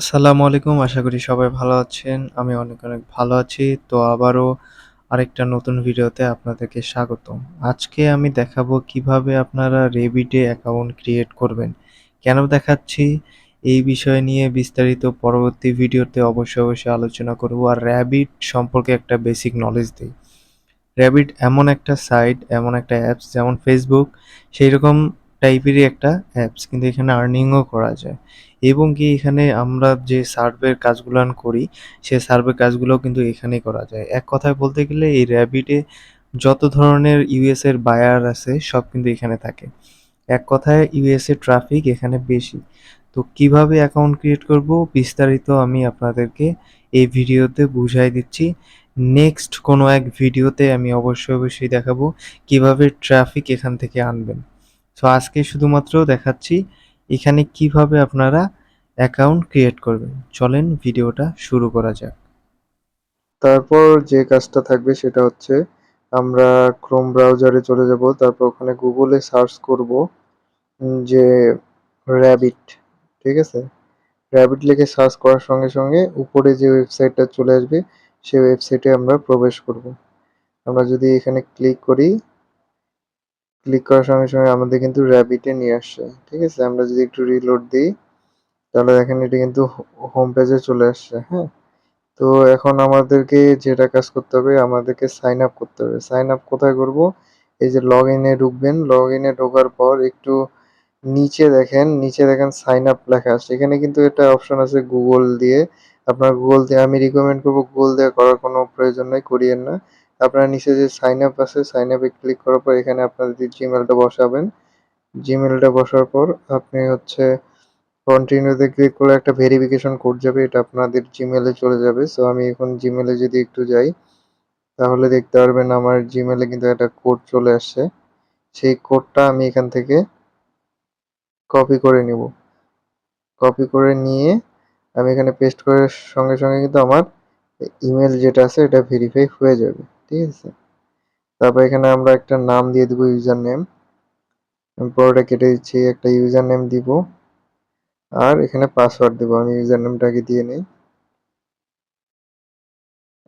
আসসালামু আলাইকুম। আশা করি সবাই ভালো আছেন। আমি অনেক, অনেক ভালো আছি। তো আবারও আরেকটা নতুন ভিডিওতে আপনাদেরকে স্বাগতম। আজকে আমি দেখাবো কীভাবে আপনারা এ অ্যাকাউন্ট ক্রিয়েট করবেন। কেন দেখাচ্ছি? এই বিষয় নিয়ে বিস্তারিত পরবর্তী ভিডিওতে অবশ্যই, অবশ্যই আলোচনা করব। আর Revit সম্পর্কে একটা বেসিক নলেজ দেই। Revit এমন একটা সাইট, এমন একটা অ্যাপস যেমন ফেসবুক সেই সেইরকম টাইপেরই একটা অ্যাপস। কিন্তু এখানে আর্নিংও করা যায়। এবং কি এখানে আমরা যে সার্ভের কাজগুলান করি, সে সার্ভের কাজগুলোও কিন্তু এখানেই করা যায়। এক কথায় বলতে গেলে এই এ যত ধরনের ইউএস এর বায়ার আছে সব কিন্তু এখানে থাকে। এক কথায় ইউএস এর ট্রাফিক এখানে বেশি। তো কীভাবে অ্যাকাউন্ট ক্রিয়েট করব বিস্তারিত আমি আপনাদেরকে এই ভিডিওতে বুঝাই দিচ্ছি। নেক্সট কোনো এক ভিডিওতে আমি অবশ্যই, অবশ্যই দেখাবো কীভাবে ট্রাফিক এখান থেকে আনবেন। সো আজকে শুধুমাত্র দেখাচ্ছি এখানে কীভাবে আপনারা অ্যাকাউন্ট ক্রিয়েট করবেন। চলেন ভিডিওটা শুরু করা যাক। তারপর যে কাজটা থাকবে সেটা হচ্ছে আমরা ক্রোম ব্রাউজারে চলে যাব। তারপর ওখানে গুগলে সার্চ করব যে র‍্যাবিট ঠিক আছে? র‍্যাবিট লিখে সার্চ করার সঙ্গে, সঙ্গে উপরে যে ওয়েবসাইটটা চলে আসবে সেই ওয়েবসাইটে আমরা প্রবেশ করব। আমরা যদি এখানে ক্লিক করি ক্লিক করার সঙ্গে, সঙ্গে আমাদের কিন্তু র‍্যাবিটে নিয়ে আসছে। ঠিক আছে? আমরা যদি একটু রিলোড দিই তাহলে দেখেন এটা কিন্তু হোম পেজে চলে আসছে। হ্যাঁ? তো এখন আমাদেরকে যেটা কাজ করতে হবে আমাদেরকে সাইন আপ করতে হবে। সাইন আপ কোথায় করব? এই যে লগ ইনে ঢুকবেন। লগ ইনে ঢোকার পর একটু নিচে দেখেন, নিচে দেখেন সাইন আপ লেখা আছে। এখানে কিন্তু একটা অপশন আছে গুগল দিয়ে। আপনার গুগল দিয়ে আমি রিকমেন্ড করব গুগল দিয়ে করার কোনো প্রয়োজন নাই, করিয়েন না। আপনার নিচে যে সাইন আপ আছে সাইন আপে ক্লিক করার পর এখানে আপনাদের জিমেইলটা বসাবেন। জিমেইলটা বসার পর আপনি হচ্ছে কন্টিনিউতে ক্লিক করলে একটা ভেরিফিকেশন কোড যাবে। এটা আপনাদের জিমেইলে চলে যাবে। সো আমি এখন জিমেইলে যদি একটু যাই তাহলে দেখতে পারবেন আমার জিমেইলে কিন্তু একটা কোড চলে আসছে। সেই কোডটা আমি এখান থেকে কপি করে নিব। কপি করে নিয়ে আমি এখানে পেস্ট করার সঙ্গে, সঙ্গে কিন্তু আমার ইমেল যেটা আছে এটা ভেরিফাই হয়ে যাবে। ঠিক আছে? তারপর এখানে আমরা একটা নাম দিয়ে দিব ইউজার নেম। পুরোটা কেটে দিচ্ছি। একটা ইউজার নেম দিব। আর এখানে পাসওয়ার্ড দেব। আমি ইউজার নেমটা আগে দিয়ে নেই।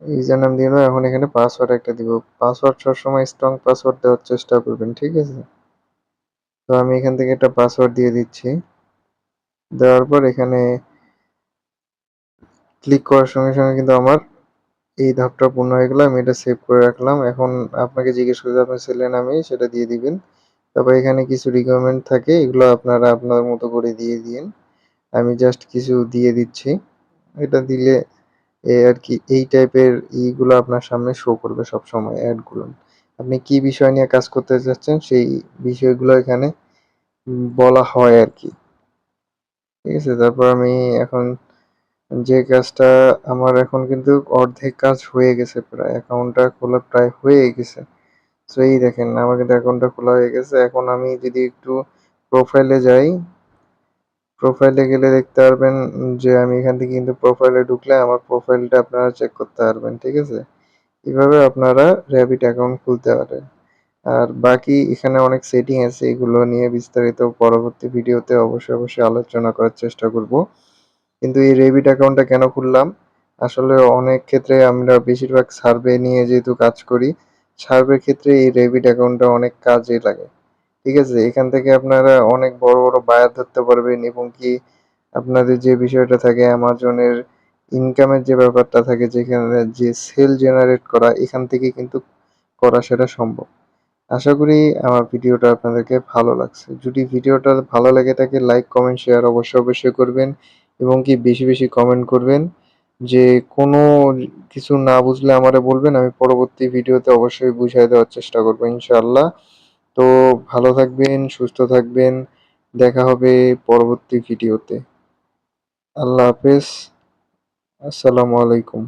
ইউজার নাম দিয়ে। এখন এখানে পাসওয়ার্ড একটা দিব। পাসওয়ার্ড সবসময় স্ট্রং পাসওয়ার্ড দেওয়ার চেষ্টা করবেন। ঠিক আছে? তো আমি এখান থেকে একটা পাসওয়ার্ড দিয়ে দিচ্ছি। দেওয়ার পর এখানে ক্লিক করার সঙ্গে, সঙ্গে কিন্তু আমার এই ধাপটা পূর্ণ হয়ে গেল। আমি এটা সেভ করে রাখলাম। এখন আপনাকে জিজ্ঞেস করবে আপনার ছেলের নামে সেটা দিয়ে দিবেন। তারপর এখানে কিছু রিকোয়ারমেন্ট থাকে, এগুলো আপনারা আপনার মতো করে দিয়ে দিন আমি জাস্ট কিছু দিয়ে দিচ্ছি। এটা দিলে আর কি, এই টাইপের ইগুলো আপনার সামনে শো করবে সব সবসময় অ্যাডগুলো। আপনি কি বিষয় নিয়ে কাজ করতে চাচ্ছেন, সেই বিষয়গুলো এখানে বলা হয় আর কি। ঠিক আছে? তারপর আমি এখন যে কাজটা আমার এখন কিন্তু অর্ধেক কাজ হয়ে গেছে প্রায়। অ্যাকাউন্টটা খোলা প্রায় হয়ে গেছে। সো এই দেখেন আমার কিন্তু অ্যাকাউন্টটা খোলা হয়ে গেছে। এখন আমি যদি একটু প্রোফাইলে যাই, প্রোফাইলে গেলে দেখতে পারবেন যে আমি এখান থেকে কিন্তু প্রোফাইলে ঢুকলে আমার প্রোফাইলটা আপনারা চেক করতে পারবেন। ঠিক আছে? এভাবে আপনারা র‍্যাবিট অ্যাকাউন্ট খুলতে পারেন। আর বাকি এখানে অনেক সেটিং আছে এগুলো নিয়ে বিস্তারিত পরবর্তী ভিডিওতে অবশ্যই, অবশ্যই আলোচনা করার চেষ্টা করব। কিন্তু এই র‍্যাবিট অ্যাকাউন্টটা কেন খুললাম? আসলে অনেক ক্ষেত্রে আমরা বেশিরভাগ সার্ভে নিয়ে যেহেতু কাজ করি, সার্ভের ক্ষেত্রে এই র‍্যাবিট অ্যাকাউন্টটা অনেক কাজে লাগে। ঠিক আছে? এখান থেকে আপনারা অনেক বড়, বড় বায়ার ধরতে পারবেন এবং কি আপনাদের যে বিষয়টা থাকে অ্যামাজনের ইনকামের যে ব্যাপারটা থাকে যেখানে যে সেল জেনারেট করা এখান থেকে কিন্তু করা সেটা সম্ভব। আশা করি আমার ভিডিওটা আপনাদেরকে ভালো লাগছে। যদি ভিডিওটা ভালো লাগে থাকে লাইক, কমেন্ট, শেয়ার অবশ্যই, অবশ্যই করবেন এবং কি বেশি, বেশি কমেন্ট করবেন। যে কোনো কিছু না বুঝলে আমারে বলবেন। আমি পরবর্তী ভিডিওতে অবশ্যই বুঝিয়ে দেওয়ার চেষ্টা করব ইনশাআল্লাহ। তো ভালো থাকবেন, সুস্থ থাকবেন। দেখা হবে পরবর্তী ভিডিওতে। আল্লাহ হাফেজ। আসসালামু আলাইকুম।